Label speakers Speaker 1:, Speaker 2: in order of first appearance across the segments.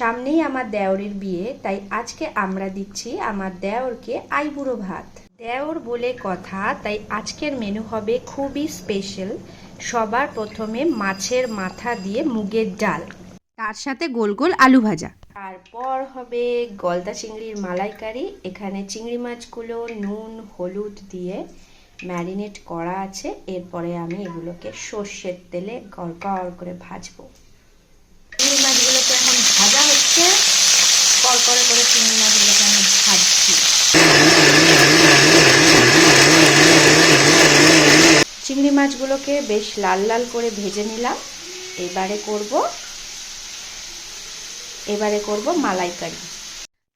Speaker 1: সামনেই আমার দেওরের বিয়ে তাই আজকে আমরা দিচ্ছি আমার দেওরকে আইবুড়ো ভাত। দেওর বলে কথা তাই আজকের মেনু হবে খুবই স্পেশাল। সবার প্রথমে মাছের মাথা দিয়ে মুগের ডাল। তার সাথে গোল গোল আলু ভাজা। তারপর হবে গলদা চিংড়ির মালাইকারি। এখানে চিংড়ি মাছগুলো নুন হলুদ দিয়ে ম্যারিনেট করা আছে। এরপরে আমি এগুলোকে সর্ষের তেলে গড়গড় করে ভাজবো চিংড়ি মাছগুলোকে এখন ভাজা হচ্ছে কড়কড়ে করে চিংড়ি মাছগুলোকে আমি ভাজছি চিংড়ি মাছগুলোকে বেশ লাল লাল করে ভেজে নিলাম। এবারে করব এবারে করব মালাইকারি।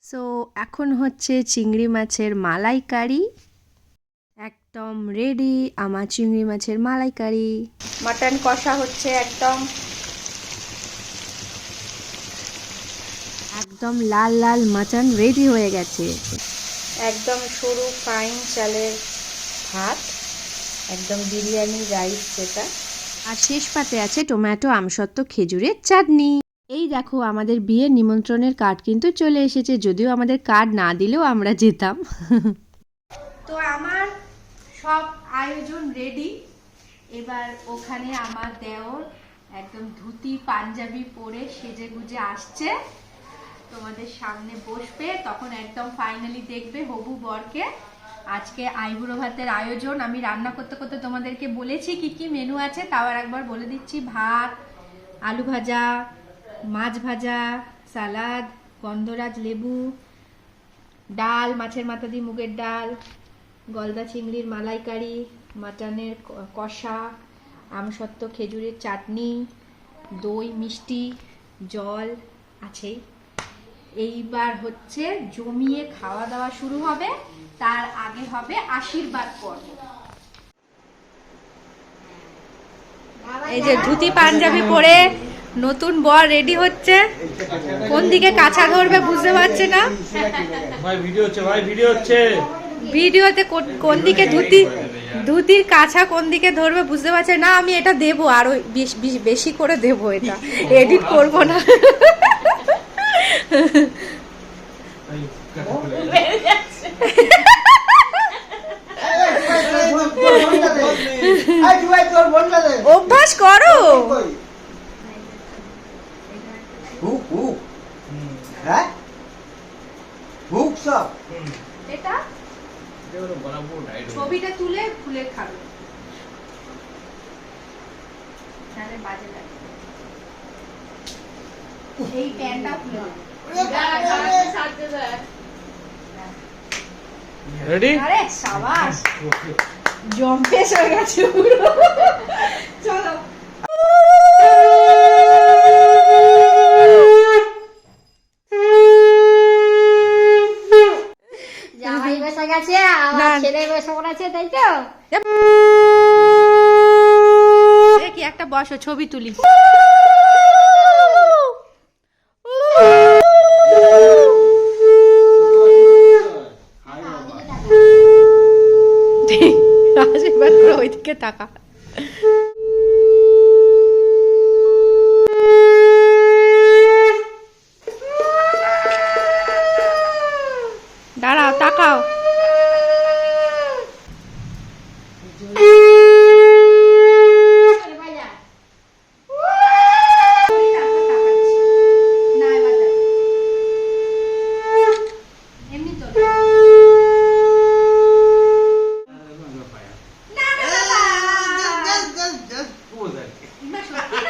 Speaker 1: সো এখন হচ্ছে চিংড়ি মাছের মালাইকারি। একদম রেডি আমার চিংড়ি মাছের মালাইকারি। মাটন কষা হচ্ছে একদম। একদম লাল লাল মাটন রেডি হয়ে গেছে। একদম সরু ফাইন চালের ভাত। একদম বিরিয়ানি রাইস যেটা। আর শেষ পাতে আছে টমেটো আমসত্ত্ব খেজুরের চাটনি। এই দেখো আমাদের বিয়ের নিমন্ত্রণের কার্ড কিন্তু চলে এসেছে যদিও আমাদের কার্ড না দিলেও আমরা যেতাম। তো আমার সব আয়োজন রেডি এবার ওখানে আমার দেওর একদম ধুতি পাঞ্জাবি পরে সেজে গুজে আসছে। তোমাদের সামনে বসবে তখন একদম ফাইনালি দেখবে হবু বরকে। আজকে আইবুড়ো ভাতের আয়োজন। আমি রান্না করতে করতে তোমাদেরকে বলেছি কি কি মেনু আছে, তাও আর একবার বলে দিচ্ছি। ভাত, আলু ভাজা, মাছ ভাজা, সালাদ, গন্ধরাজ লেবু, ডাল, মাছের মাথা দিয়ে মুগের ডাল, গলদা চিংড়ির মালাইকারি, মাটনের কষা, আমসত্ত্ব খেজুরের চাটনি, দই, মিষ্টি, জল আছেই এইবার হচ্ছে জমিয়ে খাওয়া দাওয়া শুরু হবে তার আগে হবে আশীর্বাদ পর্ব। এই যে ধুতি পাঞ্জাবি পরে নতুন বর রেডি হচ্ছে কোন দিকে কাছা ধরবে বুঝতে পারছে না।
Speaker 2: ভাই ভিডিও হচ্ছে ভাই ভিডিও হচ্ছে।
Speaker 1: ভিডিওতে কোন- কোন দিকে ধুতি ধুতির কাছা কোন দিকে ধরবে বুঝতে পারছে না আমি এটা দেবো আরও বেশি করে দেবো এটা। এডিট করব না। অভ্যাস করো। ছবিটা তুলে খুলে খাবে। নাহলে বাজে এই প্যানটা দেবে।
Speaker 2: রেডি
Speaker 1: আরে সাবাস। জম্পেশ হয়ে গেছে পুরো। চলো।
Speaker 3: জামাই বসে গেছে আমার ছেলে বসে পড়েছে তাই তো?
Speaker 1: দেখি একটা বসো ছবি তুলি। ঠিক আজ এবার ওইদিকে তাকা। Mesh like